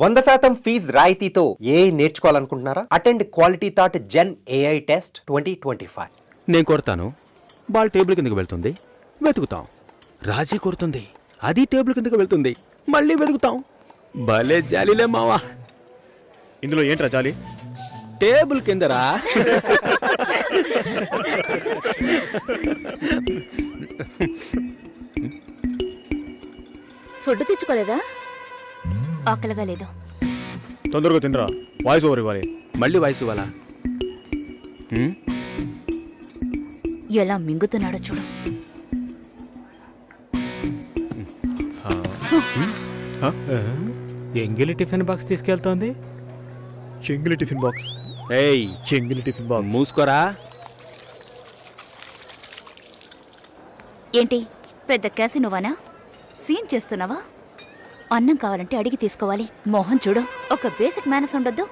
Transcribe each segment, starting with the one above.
వంద శాతం ఫీజ్ రాయితీతో ఏ నేర్చుకోవాలనుకుంటున్నారా? Attend Quality Thought gen AI test twenty twenty five. నేను కొడతాను. బాల్ టేబుల్ కిందకి వెళ్తుంది. వెతుకుతాం. రాజీ కొడుతుంది. అది టేబుల్ కిందకి వెళ్తుంది. మళ్ళీ వెతుకుతాం. భలే జాలిలే మావా. ఇందులో ఏంట్రా జాలి? టేబుల్ కిందరా? ఫుడ్ తెచ్చుకోలేదా? ఆకలిగా లేదు. తొందరగా తినరా. వాయిస్ ఓవర్ ఇవ్వాలి. మళ్ళీ వయసు ఇవ్వాలా? ఎలా మింగుతున్నాడో చూడు. ఎంగిలి టిఫిన్ బాక్స్ తీసుకెళ్తోంది. చెంగిలి టిఫిన్ బాక్స్. ఏయ్! చెంగిలి టిఫిన్ బాక్స్. మూసుకోరా? ఏంటి? పెద్ద క్యాసినోవానా? సీన్ చేస్తున్నావా? అన్నం కావాలంటే అడిగి తీసుకోవాలి. మోహన్ చూడు. ఒక బేసిక్ మేనస్ ఉండొద్దు.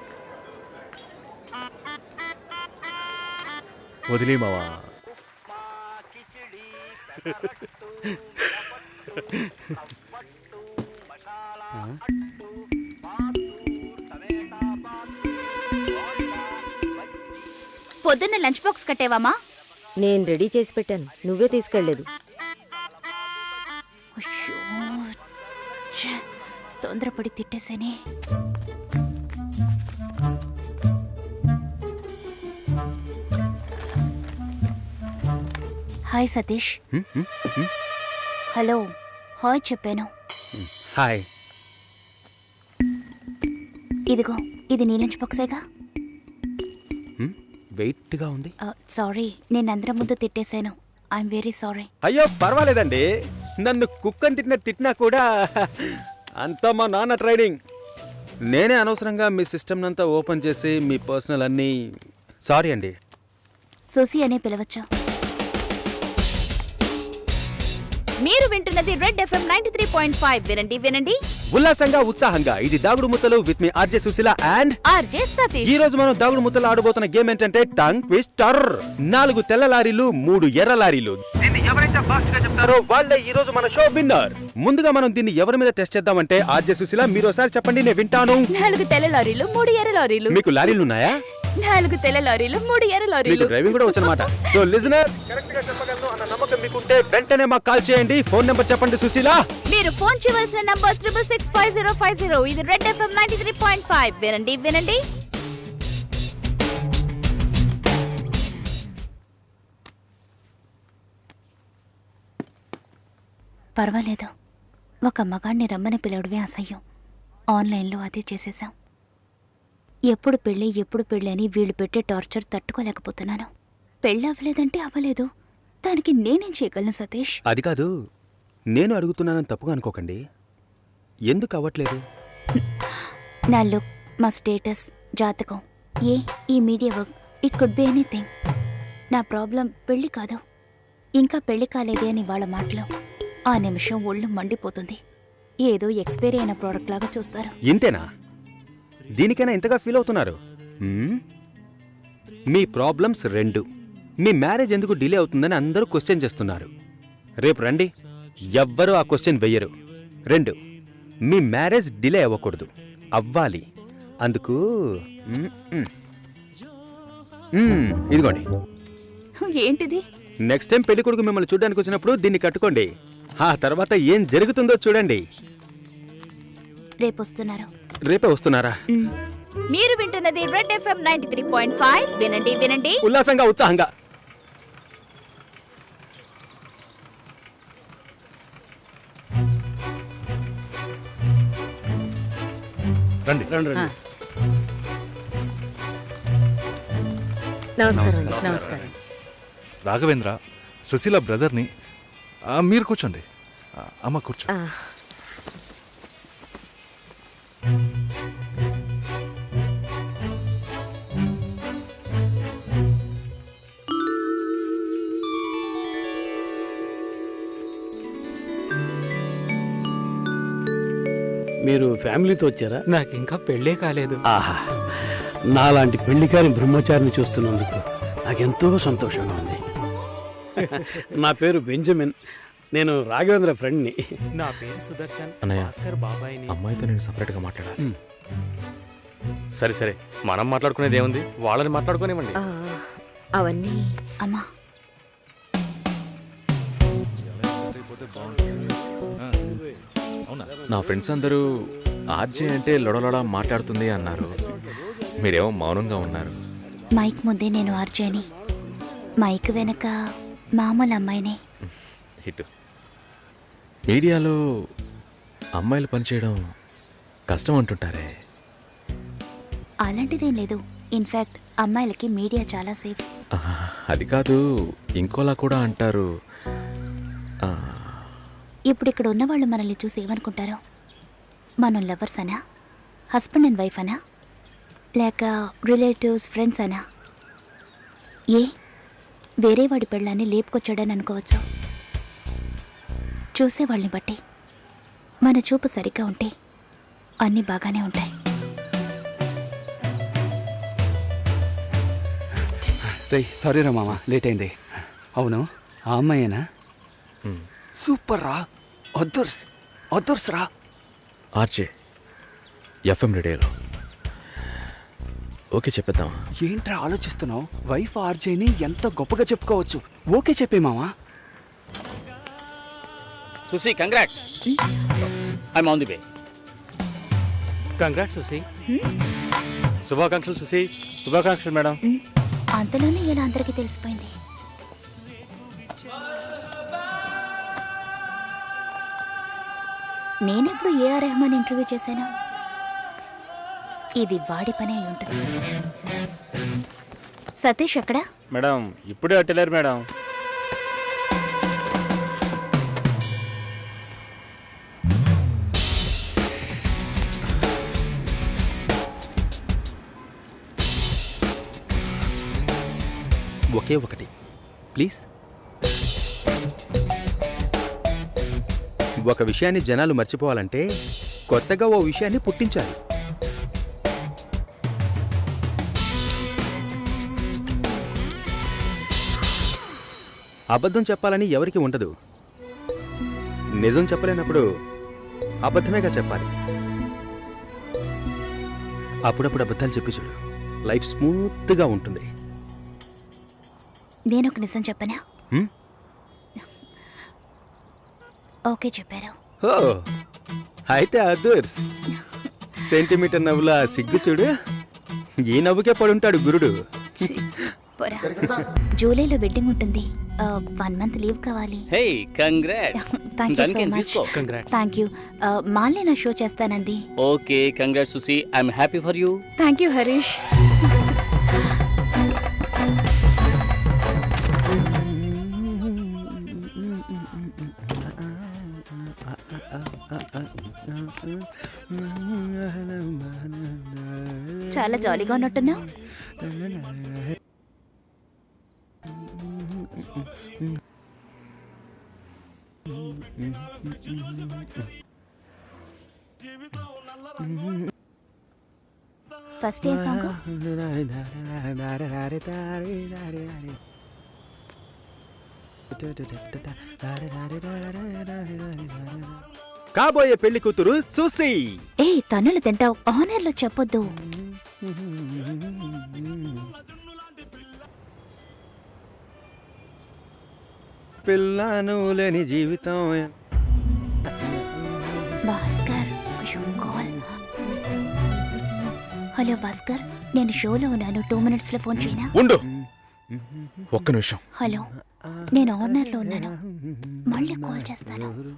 వదిలే మావా. పొద్దున్న లంచ్ బాక్స్ కట్టేవామా? నేను రెడీ చేసి పెట్టాను. నువ్వే తీసుకెళ్ళేదు ఛే, తొందరపడి తిట్టేసేనే. హాయ్ సతీష్? హలో. హాయ్ చెప్పాను. హాయ్. ఇదిగో ఇది నీ లంచ్ బాక్సేగా? వెయిట్గా ఉంది. సారీ నేను అందరం ముందు తిట్టేశాను. I'm very sorry. అయ్యో పర్వాలేదండి. నన్ను కుక్కని తిట్టిన తిట్టినా కూడా అంతా మా నాన్న ట్రైనింగ్. నేనే అనవసరంగా మీ సిస్టమ్ అంతా ఓపెన్ చేసి మీ పర్సనల్ అన్నీ సారీ అండి. సుసి అనే పిలవచ్చు. మీరు వింటున్నది Red FM ninety three point five. వినండి వినండి. ఉల్లాసంగా ఉత్సాహంగా ఇది దాగుడు ముత్తలు with me RJ Sushila and RJ Satish. ఈ రోజు మనం దాగుడు ముత్తలు ఆడబోతున్న గేమ్ ఏంటంటే టంగ్ ట్విస్టర్. నాలుగు తెల్ల లారీలు మూడు ఎర్ర లారీలు. దీన్ని ఫాస్ట్గా చెప్తారో. వాళ్ళే ఈ రోజు మన షో విన్నర్. ముందుగా మనం దీన్ని ఎవరి మీద టెస్ట్ చేద్దామంటే ఆర్జే సుశీల మీరు ఒకసారి చెప్పండి నేను వింటాను. నాలుగు తెల్ల లారీలు మూడు ఎర్ర లారీలు. మీకు లారీలు ఉన్నాయా? నాలుగు తెల్ల లారీలు మూడు ఎర్ర మీకు లారీలు డ్రైవింగ్ కూడా వచ్చనమాట. సో లిజనర్ కరెక్ట్గా చెప్పగలను అన్న నమ్మకం మీకుంటే వెంటనే మాకు కాల్ చేయండి. ఫోన్ నెంబర్ చెప్పండి సుశీల. మీరు ఫోన్ చేయవలసిన number triple six five zero five zero ఇది Red FM ninety three point five వినండి వినండి. పర్వాలేదు. ఒక మగాణ్ణి రమ్మని పిలవడమే అసహ్యం. ఆన్లైన్లో అది చేసేశాం. ఎప్పుడు పెళ్ళి ఎప్పుడు పెళ్ళి అని వీళ్ళు పెట్టే టార్చర్ తట్టుకోలేకపోతున్నాను. పెళ్ళి అవ్వలేదంటే అవ్వలేదు. దానికి నేనేం చేయగలను సతీష్? అది కాదు. నేను అడుగుతున్నానని తప్పుగా అనుకోకండి. ఎందుకు అవ్వట్లేదు? నా లుక్ మా స్టేటస్ జాతకం ఏ ఈ media work it could be anything. నా ప్రాబ్లం పెళ్ళి కాదు. ఇంకా పెళ్ళి కాలేదే అని వాళ్ళ మాటలు. ఆ నిమిషం ఒళ్ళు మండిపోతుంది. ఏదో ఎక్స్పైరీ అయిన ప్రోడక్ట్ లాగా చూస్తారు. ఇంతేనా? దీనికైనా ఇంతగా ఫీల్ అవుతున్నారు? మీ ప్రాబ్లమ్స్ రెండు. మీ మ్యారేజ్ ఎందుకు డిలే అవుతుందని అందరూ క్వశ్చన్ చేస్తున్నారు. రేపు రండి. ఎవ్వరూ ఆ క్వశ్చన్ వెయ్యరు రెండు. మీ మ్యారేజ్ డిలే అవ్వకూడదు. అవ్వాలి. అందుకు ఇదిగోండి. ఏంటిది? నెక్స్ట్ టైం పెళ్ళి కొడుకు మిమ్మల్ని చూడడానికి వచ్చినప్పుడు దీన్ని కట్టుకోండి. ఆ తర్వాత ఏం జరుగుతుందో చూడండి. రేపు వస్తున్నారు రేపే వస్తున్నారా? మ్. మీరు వింటున్నది Red FM ninety three point five. వినండి వినండి. ఉల్లాసంగా ఉత్సాహంగా. రండి. రండి రండి. నమస్కారం. నమస్కారం. రాఘవేంద్ర సుశీల బ్రదర్ని ఆ, మీరు కూర్చోండి. అమ్మ కూర్చో. మీరు ఫ్యామిలీతో వచ్చారా? నాకు ఇంకా పెళ్ళే కాలేదు. ఆహా నాలాంటి పెళ్ళికారి బ్రహ్మచారిని చూస్తున్నందుకు నాకెంతో సంతోషంగా ఉంది. నా పేరు బెంజమిన్. నేను రాఘవేంద్ర ఫ్రెండ్ని. నా పేరు సుదర్శన్ అన్నయ్య. భాస్కర్ బాబాయ్ని. అమ్మాయితో నేను సపరేట్గా మాట్లాడాలి. సరే సరే. మనం మాట్లాడుకునేది ఏముంది? వాళ్ళని మాట్లాడుకోనివ్వండి. ఆ, అవన్నీ. అమ్మా. నా ఫ్రెండ్స్ అందరూ ఆర్జే అంటే లొడలొడ మాట్లాడుతుంది అన్నారు. మీరేమో మౌనంగా ఉన్నారు. మైక్ ముందే నేను ఆర్జేని. మైక్ వెనక మామూలు అమ్మాయినే. హిట్. మీడియాలో అమ్మాయిలు పనిచేయడం కష్టం అంటుంటారే. అలాంటిదేం లేదు. ఇన్ఫ్యాక్ట్ అమ్మాయిలకి మీడియా చాలా సేఫ్. అది కాదు ఇంకోలా కూడా అంటారు. ఇప్పుడు ఇక్కడ ఉన్న వాళ్ళు మనల్ని చూసి ఏమనుకుంటారు? మనం లవర్స్ అనా? హస్బెండ్ అండ్ వైఫ్ అనా? లేక రిలేటివ్స్ ఫ్రెండ్స్ అనా? ఏ? వేరే వాడి పెళ్ళాన్ని లేపుకొచ్చాడని అనుకోవచ్చు? చూసేవాళ్ళని బట్టి మన చూపు సరిగ్గా ఉంటే అన్నీ బాగానే ఉంటాయి. రే సారీ రా మామ లేట్ అయింది. అవును ఆ అమ్మాయేనా. సూపర్ రా. అదర్స్ అదర్స్ రా. ఆర్జే ఎఫ్ఎం రేడియోలో. ఓకే చెప్పేద్దామా? ఏంట్రా ఆలోచిస్తున్నావు? వైఫ్ ఆర్జేని ఎంత గొప్పగా చెప్పుకోవచ్చు. ఓకే చెప్పే మామా. Susi congrats I on the way congrats Susi శుభాకాంక్షలు సుసి శుభాకాంక్షలు మేడం. ఉమ్, అంతలోనే ఇలా అందరికీ తెలిసిపోయింది. నేనెప్పుడు ఏఆర్ రెహమాన్ ఇంటర్వ్యూ చేశాను? ఇది వాడి పని అయి ఉంటుంది. సతీష్ ఎక్కడా? మేడం ఇప్పుడే అట్టలేరు మేడం. ఒకే ఒకటి. ప్లీజ్. ఒక విషయాన్ని జనాలు మర్చిపోవాలంటే కొత్తగా ఓ విషయాన్ని పుట్టించాలి. అబద్ధం చెప్పాలని ఎవరికి ఉండదు. నిజం చెప్పలేనప్పుడు అబద్ధమేగా చెప్పాలి. అప్పుడప్పుడు అబద్ధాలు చెప్పి చూడు. లైఫ్ స్మూత్గా ఉంటుంది. నేను ఒక నిజం చెప్పనా? ఓకే చెప్పారు. ఓ అయితే అదర్స్. సెంటీమీటర్ నవ్వులా సిగ్గు చూడు. ఈ నవ్వుకే పడుంటాడు గురుడు. పోరా. జూలైలో వెడ్డింగ్ ఉంటుంది. వన్ మంత్ లీవ్ కావాలి. Hey congrats. You so much congrats. Thank you మాల్ని నా show చేస్తానంది. Okay congrats Susi I'm happy for you. Thank you Harish. చాలా జాలీగా ఉన్నట్టున్నావు. ఫస్ట్ ఏ సాంగ్ కాబోయే పెళ్ళి కూతురు సుసి ఏ తన్నులు తింటావు. ఆనర్లో చెప్పొద్దు. పిల్లను లేని జీవితం. భాస్కర్ కాల్. హలో భాస్కర్. నేను షోలో ఉన్నాను. టూ మినిట్స్లో ఫోన్ చేయనా? ఉండు. ఒక్క నిమిషం. హలో. నేను ఆనర్లో ఉన్నాను. మళ్ళీ కాల్ చేస్తాను.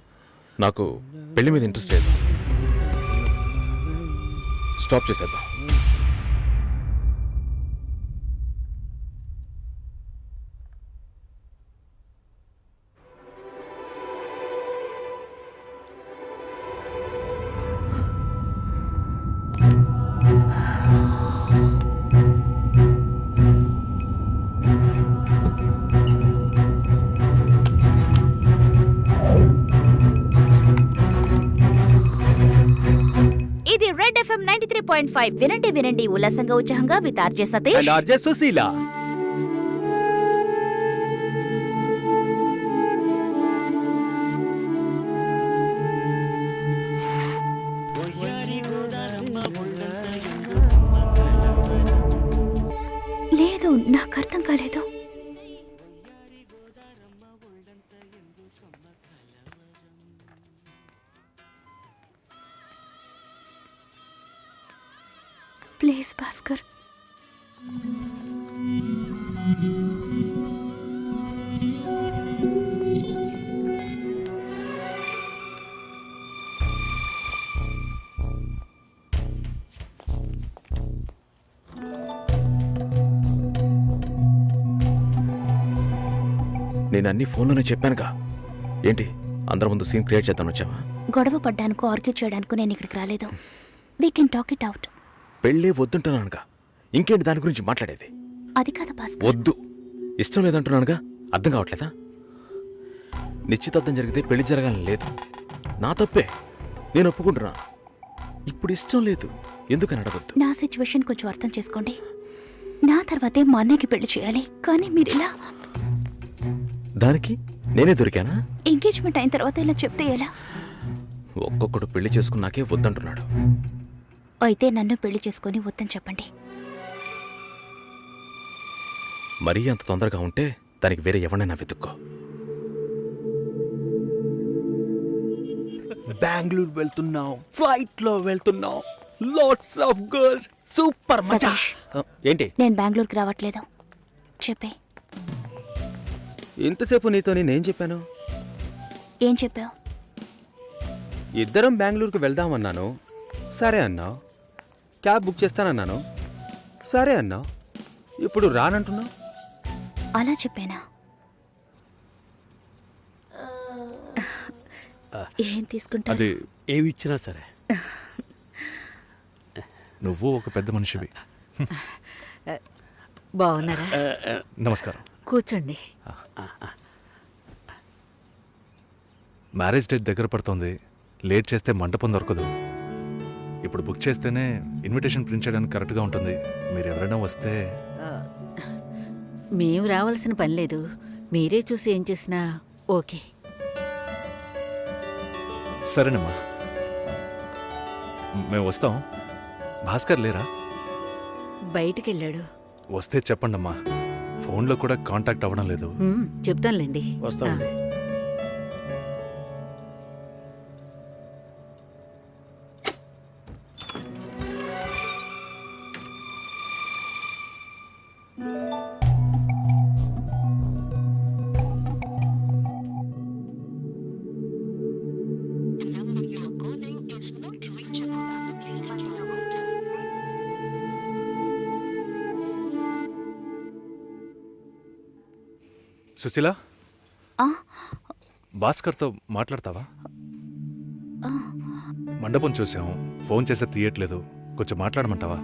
నాకు పెళ్ళి మీద ఇంట్రెస్ట్ లేదు. స్టాప్ చేసేద్దాం. పాయింట్ ఫైవ్ వినండి వినండి ఉల్లాసంగా ఉత్సాహంగా with RJ Satish RJ Sushila లేదు నాకు అర్థం కాలేదు. నేను అన్ని ఫోన్లోనే చెప్పానుగా. ఏంటి? అందరి ముందు సీన్ క్రియేట్ చేద్దాం వచ్చావా? గొడవ పడ్డానుకో ఆర్గ్యూ చేయడానికి నేను ఇక్కడికి రాలేదు. We can talk it out పెళ్ళే వద్దుంటున్నానుగా. ఇంకేంటి దాని గురించి మాట్లాడేది? అది కాదు భాస్కర్. వద్దు. ఇష్టం లేదంటున్నానుగా. అర్థం కావట్లేదా? నిశ్చితార్థం జరిగితే పెళ్ళి జరగాలని లేదు. నా తప్పే. నేను ఒప్పుకుంటున్నా. ఇప్పుడు ఇష్టం లేదు. ఎందుకని అడగొద్దు? నా సిచ్యువేషన్ కొంచెం అర్థం చేసుకోండి. నా తర్వాతే మా అన్నయ్యకి పెళ్ళి చేయాలి. కానీ మీరు ఇలా దానికి నేనే దొరికానా? ఎంగేజ్మెంట్ అయిన తర్వాత ఇలా చెప్తే ఎలా? ఒక్కొక్కడు పెళ్ళి చేసుకున్నాకే వద్దంటున్నాడు. అయితే నన్ను పెళ్ళి చేసుకొని వద్దని చెప్పండి. మరీ అంత తొందరగా ఉంటే దానికి వేరే ఎవరినైనా వెతుక్కో. బెంగళూరు వెళ్తున్నాం ఫ్లైట్లో వెళ్తున్నాం. లాట్స్ ఆఫ్ గర్ల్స్ సూపర్ మచా సతీష్. ఏంటి? నేను బెంగళూరుకి రావట్లేదు. చెప్పే. ఇంతసేపు నీతో నేనేం చెప్పాను? ఏం చెప్పావు? ఇద్దరం బెంగళూరుకు వెళ్దామన్నాను సరే అన్నావు. క్యాబ్ బుక్ చేస్తానన్నాను. సరే అన్నావు. ఇప్పుడు రానంటున్నావు? అలా చెప్పానా? ఏం తీసుకుంటా అది ఏమి ఇచ్చినా సరే. నువ్వు ఒక పెద్ద మనిషివి. బాగున్నారా? నమస్కారం. కూర్చోండి. మ్యారేజ్ డేట్ దగ్గర పడుతోంది. లేట్ చేస్తే మంటపం దొరకదు. ఇప్పుడు బుక్ చేస్తేనే ఇన్విటేషన్ ప్రింట్ చేయడానికి కరెక్ట్గా ఉంటుంది. మీరు ఎవరైనా వస్తే మేము రావాల్సిన పని లేదు. మీరే చూసి ఏం చేసినా ఓకే. సరేనమ్మా. మేము వస్తాం. భాస్కర్ లేరా? బయటికి వెళ్ళాడు వస్తే చెప్పండమ్మా. ఫోన్లో కూడా కాంటాక్ట్ అవ్వడం లేదు. చెప్తానులేండి. వస్తామండి. సుశీల? భాస్కర్తో మాట్లాడతావా? మండపం చూసాం. ఫోన్ చేస్తే తీయట్లేదు. కొంచెం మాట్లాడమంటావా?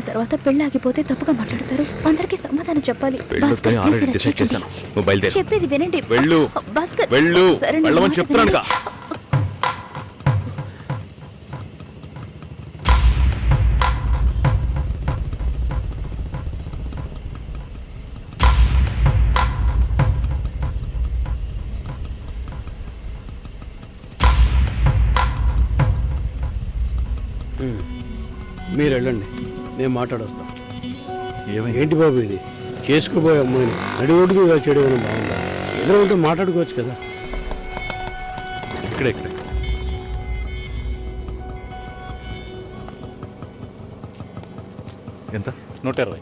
తర్వాత పెళ్ళి ఆగిపోతే తప్పుగా మాట్లాడతారు. అందరికీ సమాధానం చెప్పాలి. భాస్కర్, ఇలా చెప్పేది వినండి. వెళ్ళు. భాస్కర్ వెళ్ళు. వెళ్ళమని మాట చెప్తున్నానుగా వినండి. మీరు వెళ్ళండి. నేను మాట్లాడొస్తాం. ఏంటి బాబు ఇది? చేసుకోబోయే అమ్మాయిని నడి రోడ్డుకు ఇలా చేయడం బాగుందా? ఎదురు ఉంటే మాట్లాడుకోవచ్చు కదా. ఇక్కడే ఇక్కడే. ఎంత? నూట ఇరవై.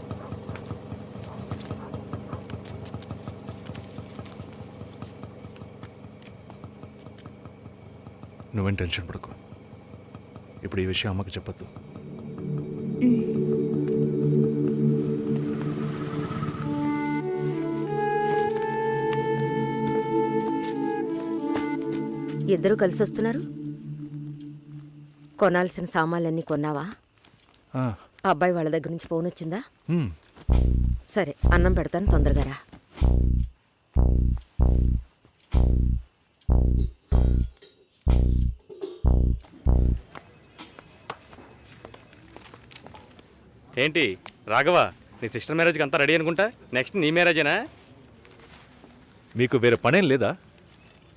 నువ్వేం టెన్షన్ పడకు. ఇప్పుడు ఈ విషయం అమ్మకి చెప్పొద్దు. ఇద్దరు కలిసి వస్తున్నారు? కొనాల్సిన సామాన్లన్నీ కొన్నావా? ఆ, అబ్బాయి వాళ్ళ దగ్గర నుంచి ఫోన్ వచ్చిందా. సరే అన్నం పెడతాను తొందరగా రా. ఏంటి? రాఘవ నీ సిస్టర్ మ్యారేజ్కి అంతా రెడీ అనుకుంటా? నెక్స్ట్ నీ మ్యారేజేనా మీకు వేరే పనేం లేదా?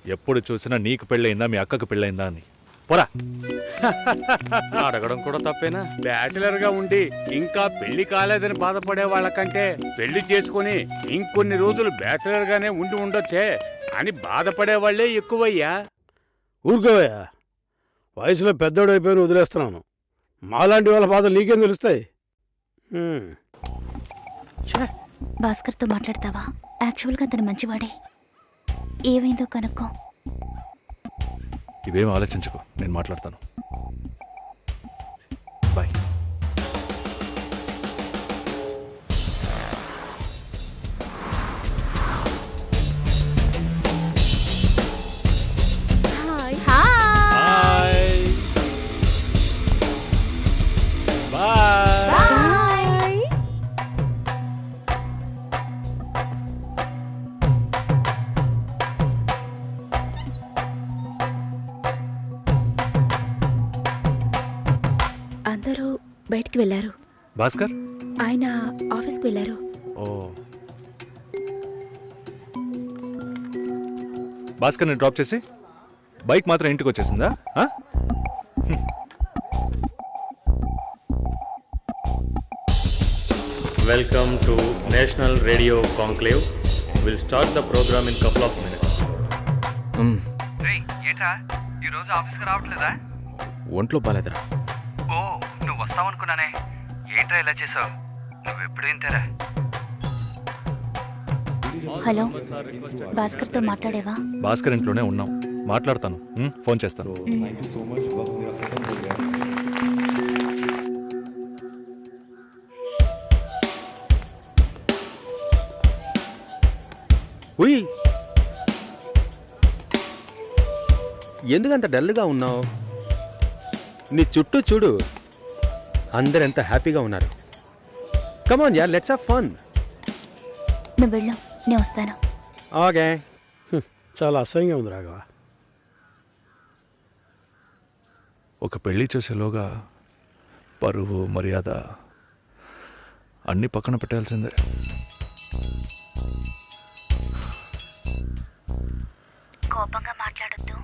ఎప్పుడు చూసినా నీకు పెళ్ళయిందా మీ అక్కకు పెళ్ళయిందా అని. పోరా. అడగడం కూడా తప్పేనా? బ్యాచిలర్గా ఉండి ఇంకా పెళ్ళి కాలేదని బాధపడే వాళ్ళకంటే పెళ్ళి చేసుకుని ఇంకొన్ని రోజులు బ్యాచిలర్ గానే ఉండి ఉండొచ్చే అని బాధపడే వాళ్ళే ఎక్కువయ్యా. ఊరుకోవయ్యా. వయసులో పెద్దోడు అయిపోయిన వదిలేస్తున్నాను. మాలాంటి వాళ్ళ బాధలు నీకేం తెలుస్తాయి? భాస్కర్తో మాట్లాడతావా? యాక్చువల్గా అతను మంచివాడే. ఏమైందో కనుక్కో. ఇవేం ఆలోచించుకో నేను మాట్లాడతాను. అందరూ బయటికి వెళ్ళారు. భాస్కర్? ఆయన ఆఫీస్కి వెళ్ళారు. ఓ. భాస్కర్ని డ్రాప్ చేసి బైక్ మాత్రం ఇంటికి వచ్చేసిందా? ఆ? Welcome to national radio conclave will start the program in couple of minutes ఏంట్రా ఈ రోజు ఆఫీస్కి రావట్లేదా? ఒంట్లో బాలేదురా. వస్తావనుకున్నానే ఏంట్రా ఇలా చేసావు? నువ్వు ఎప్పుడు ఇంతేరా హలో భాస్కర్తో మాట్లాడేవా? భాస్కర్ ఇంట్లోనే ఉన్నాం. మాట్లాడతాను? ఫోన్ చేస్తాను. ఉయ్! ఎందుకంత డల్గా ఉన్నావు? నీ చుట్టూ చూడు. అందరెంత హ్యాపీగా ఉన్నారు. Come on ya let's have fun నువ్వు వెళ్ళు నేను వస్తాను. ఓకే. చాలా అసహ్యంగా ఉంది రాఘవ. ఒక పెళ్ళి చేసేలోగా పరువు మర్యాద అన్నీ పక్కన పెట్టాల్సిందే. కోపంగా మాట్లాడొద్దు.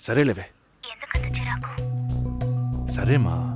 సరేలేవే. ఎందుకంత చిరాకు? సరేమా.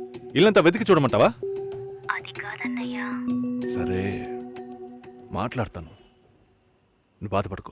ఇల్లంతా వెతికి చూడమంటావా? అది కాదన్నయ్యా. సరే మాట్లాడతాను. నువ్వు బాధపడుకో.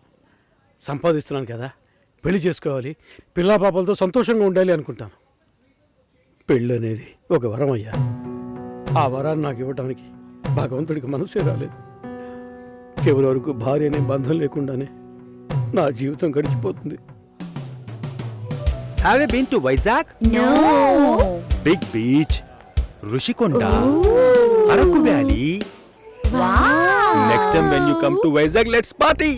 సంపాదిస్తున్నాను కదా. పెళ్ళి చేసుకోవాలి. పిల్లా పాపలతో సంతోషంగా ఉండాలి అనుకుంటాను. పెళ్ళి అనేది ఒక వరం అయ్యా ఆ వరాన్ని నాకు ఇవ్వటానికి భగవంతుడికి మనసే రాలేదు. చివరి వరకు భార్య అనే బంధం లేకుండానే నా జీవితం గడిచిపోతుంది. Have been to Vizag no big beach Rushikonda Araku valley next time when you come to Vizag let's party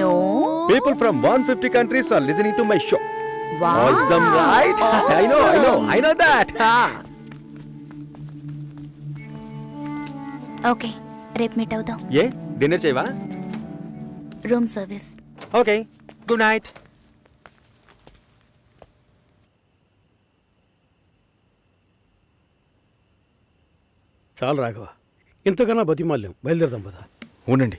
no people from one fifty countries are listening to my show Awesome, right? I know, I know, I know that. Okay రేపు meet అవుదాం ఏ? Dinner చేయవా? Room service okay good night చాలు రాఘవ ఇంతకన్నా బతిమాల్యం బయలుదేరదాం పదా. ఉండండి.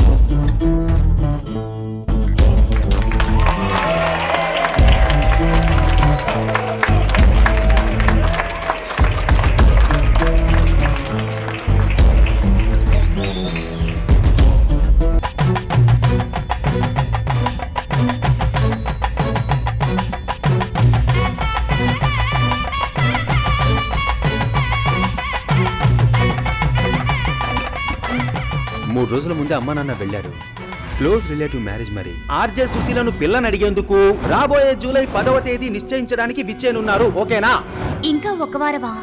మూడు రోజుల ముందే అమ్మా నాన్న వెళ్ళారు. క్లోజ్ రిలేటివ్ మ్యారేజ్ మరి. ఆర్జే సుశీలను పిల్లని అడిగేందుకు రాబోయే జూలై పదవ తేదీ నిశ్చయించడానికి విచ్చేనున్నారు. ఓకేనా? ఇంకా ఒక వారమా?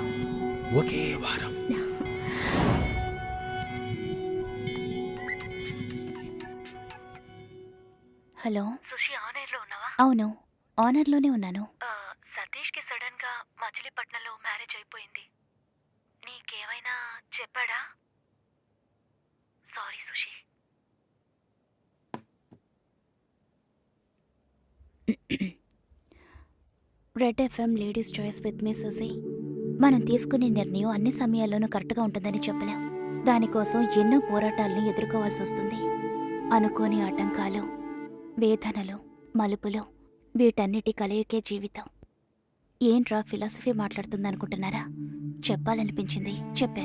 ఒకే వారం. హలో? సుషి ఆనర్లో ఉన్నావా? అవును. ఆనర్లోనే ఉన్నాను. సతీష్కి సడన్గా మచిలీపట్నంలో మ్యారేజ్ అయిపోయింది. నీకేమైనా చెప్పాడా? Sorry Sushi Red FM ladies choice with మీ సుసి మనం తీసుకునే నిర్ణయం అన్ని సమయాల్లోనూ కరెక్ట్గా ఉంటుందని చెప్పలేం. దానికోసం ఎన్నో పోరాటాలను ఎదుర్కోవాల్సి వస్తుంది. అనుకోని ఆటంకాలు వేదనలు మలుపులు వీటన్నిటి కలయికే జీవితం. ఏంట్రా ఫిలాసఫీ మాట్లాడుతుందనుకుంటున్నారా? చెప్పాలనిపించింది. చెప్పాను.